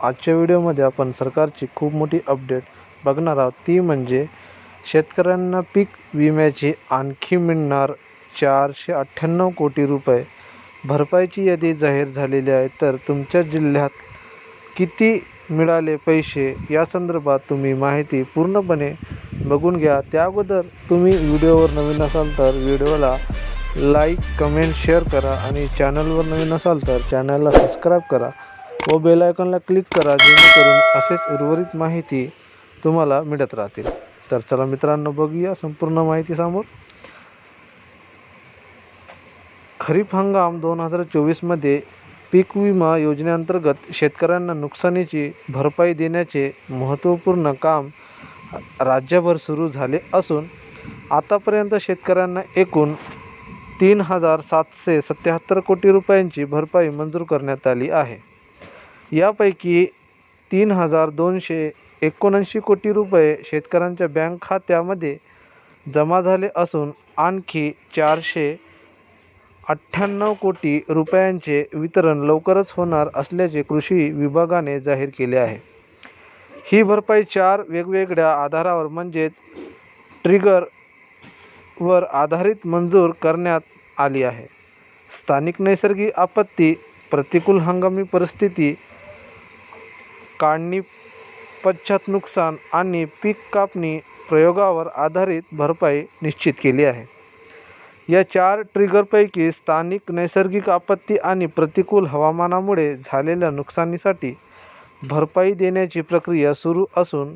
आजच्या व्हिडिओमध्ये आपण सरकारची खूप मोठी अपडेट बघणार आहोत. ती म्हणजे शेतकऱ्यांना पीक विम्याची आणखी मिळणार चारशे अठ्ठ्याण्णव कोटी रुपये. भरपाईची यादी जाहीर झालेली आहे. तर तुमच्या जिल्ह्यात किती मिळाले पैसे? या संदर्भात तुम्ही माहिती पूर्णपणे बघून घ्या. त्या अगोदर तुम्ही व्हिडिओवर नवीन असाल तर व्हिडिओला लाईक कमेंट शेअर करा आणि चॅनलवर नवीन असाल तर चॅनलला सबस्क्राईब करा. व बेल आयकॉनला क्लिक करा जेणेकरून असेच उर्वरित माहिती तुम्हाला मिळत राहतील. तर चला मित्रांनो बघूया संपूर्ण माहिती समोर. खरीप हंगाम दोन हजार चोवीसमध्ये पीक विमा योजनेअंतर्गत शेतकऱ्यांना नुकसानीची भरपाई देण्याचे महत्त्वपूर्ण काम राज्यभर सुरू झाले असून आतापर्यंत शेतकऱ्यांना एकूण तीन हजार सातशे सत्याहत्तर कोटी रुपयांची भरपाई मंजूर करण्यात आली आहे. यापैकी तीन हजार दोनशे एकोणऐंशी कोटी रुपये शेतकऱ्यांच्या बँक खात्यामध्ये जमा झाले असून आणखी चारशे अठ्ठ्याण्णव कोटी रुपयांचे वितरण लवकरच होणार असल्याचे कृषी विभागाने जाहीर केले आहे. ही भरपाई चार वेगवेगळ्या आधारावर म्हणजेच ट्रिगरवर आधारित मंजूर करण्यात आली आहे. स्थानिक नैसर्गिक आपत्ती प्रतिकूल हंगामी परिस्थिती काढणी पश्चात नुकसान आणि पीक कापणी प्रयोगावर आधारित भरपाई निश्चित केली आहे. या चार ट्रिगरपैकी स्थानिक नैसर्गिक आपत्ती आणि प्रतिकूल हवामानामुळे झालेल्या नुकसानीसाठी भरपाई देण्याची प्रक्रिया सुरू असून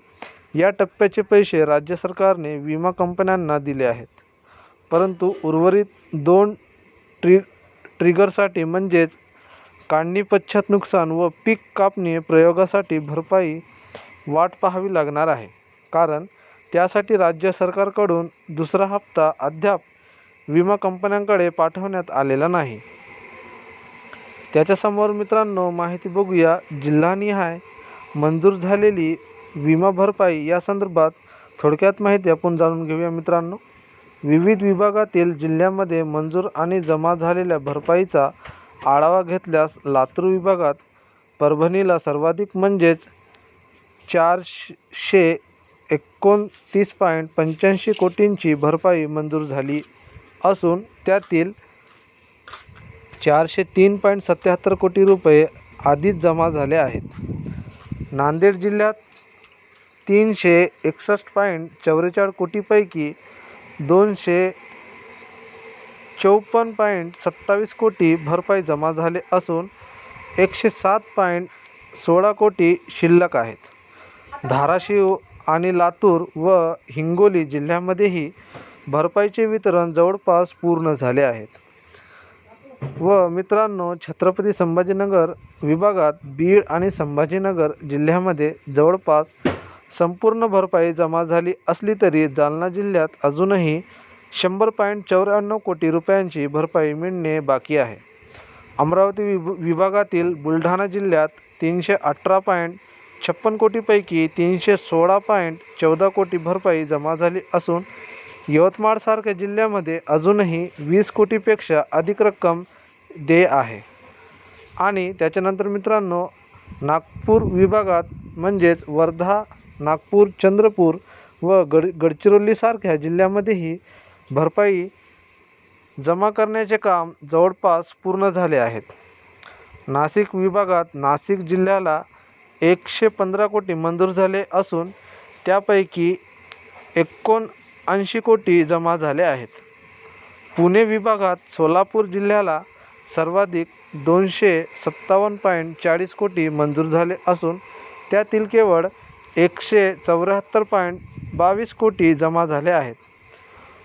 या टप्प्याचे पैसे राज्य सरकारने विमा कंपन्यांना दिले आहेत. परंतु उर्वरित दोन ट्रि ट्रिगरसाठी म्हणजेच काढणी पश्चात नुकसान व पीक कापणी प्रयोगासाठी भरपाई वाट पाहावी लागणार आहे. कारण त्यासाठी राज्य सरकारकडून दुसरा हप्ता अद्याप विमा कंपन्यांकडे पाठवण्यात आलेला नाही. त्याच्यासमोर मित्रांनो माहिती बघूया. जिल्हानिहाय मंजूर झालेली विमा भरपाई या संदर्भात थोडक्यात माहिती आपण जाणून घेऊया मित्रांनो. विविध विभागातील जिल्ह्यामध्ये मंजूर आणि जमा झालेल्या भरपाईचा आढावा घेतल्यास लातूर विभागात परभणीला सर्वाधिक म्हणजेच चारशे एकोणतीस पॉईंट पंच्याऐंशी कोटींची भरपाई मंजूर झाली असून त्यातील चारशे तीन पॉईंट सत्याहत्तर कोटी रुपये आधीच जमा झाले आहेत. नांदेड जिल्ह्यात तीनशे एकसष्ट पॉईंट चौवेचाळीस कोटीपैकी दोनशे चौपन्न पॉईंट सत्तावीस कोटी भरपाई जमा झाले असून एकशे सात पॉईंट सोळा कोटी शिल्लक आहेत. धाराशिव आणि लातूर व हिंगोली जिल्ह्यामध्येही भरपाईचे वितरण जवळपास पूर्ण झाले आहेत. व मित्रांनो छत्रपती संभाजीनगर विभागात बीड आणि संभाजीनगर जिल्ह्यामध्ये जवळपास संपूर्ण भरपाई जमा झाली असली तरी जालना जिल्ह्यात अजूनही शंभर पॉईंट चौऱ्याण्णव कोटी रुपयांची भरपाई मिळणे बाकी आहे. अमरावती विभ विभागातील बुलढाणा जिल्ह्यात तीनशे अठरा पॉईंट छप्पन कोटीपैकी तीनशे सोळा पॉईंट चौदा कोटी भरपाई जमा झाली असून यवतमाळसारख्या जिल्ह्यामध्ये अजूनही वीस कोटीपेक्षा अधिक रक्कम देय आहे. आणि त्याच्यानंतर मित्रांनो नागपूर विभागात म्हणजेच वर्धा नागपूर चंद्रपूर व गड गडचिरोलीसारख्या जिल्ह्यामध्येही भरपाई जमा करण्याचे काम जवळपास पूर्ण झाले आहेत. नाशिक विभागात नाशिक जिल्ह्याला एकशे पंधरा कोटी मंजूर झाले असून त्यापैकी एकोणऐंशी कोटी जमा झाले आहेत. पुणे विभागात सोलापूर जिल्ह्याला सर्वाधिक दोनशे सत्तावन्न पॉईंट चाळीस कोटी मंजूर झाले असून त्यातील केवळ एकशे चौऱ्याहत्तर पॉईंट बावीस कोटी जमा झाले आहेत.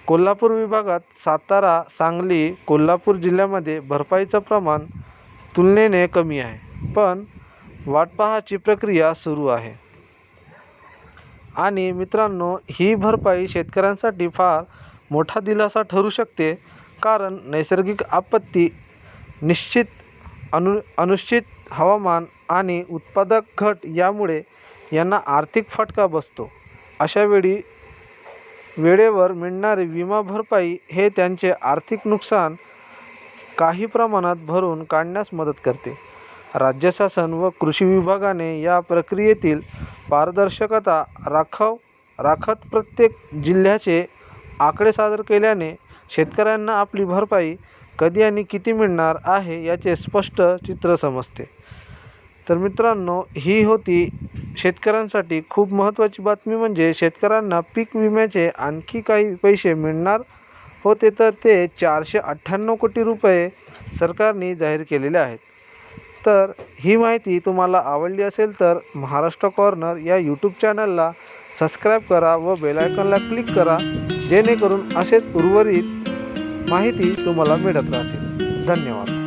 कोल्हापूर विभागात सातारा सांगली कोल्हापूर जिल्ह्यामध्ये भरपाईचं प्रमाण तुलनेने कमी आहे. पण वाटपाहाची प्रक्रिया सुरू आहे. आणि मित्रांनो ही भरपाई शेतकऱ्यांसाठी फार मोठा दिलासा ठरू शकते कारण नैसर्गिक आपत्ती निश्चित अनु अनुश्चित हवामान आणि उत्पादक घट यामुळे यांना आर्थिक फटका बसतो. अशावेळी वेळेवर मिळणारी विमा भरपाई हे त्यांचे आर्थिक नुकसान काही प्रमाणात भरून काढण्यास मदत करते. राज्य शासन व कृषी विभागाने या प्रक्रियेतील पारदर्शकता राखव राखत प्रत्येक जिल्ह्याचे आकडे सादर केल्याने शेतकऱ्यांना आपली भरपाई कधी आणि किती मिळणार आहे याचे स्पष्ट चित्र समजते. तर मित्रांनो ही होती शेतकऱ्यांसाठी खूप महत्त्वाची बातमी म्हणजे शेतकऱ्यांना पीक विम्याचे आणखी काही पैसे मिळणार होते तर ते चारशे अठ्ठ्याण्णव कोटी रुपये सरकारने जाहीर केलेले आहेत. तर ही माहिती तुम्हाला आवडली असेल तर महाराष्ट्र कॉर्नर या यूट्यूब चॅनलला सबस्क्राईब करा व बेलायकॉनला क्लिक करा जेणेकरून असेच उर्वरित माहिती तुम्हाला मिळत राहतील. धन्यवाद.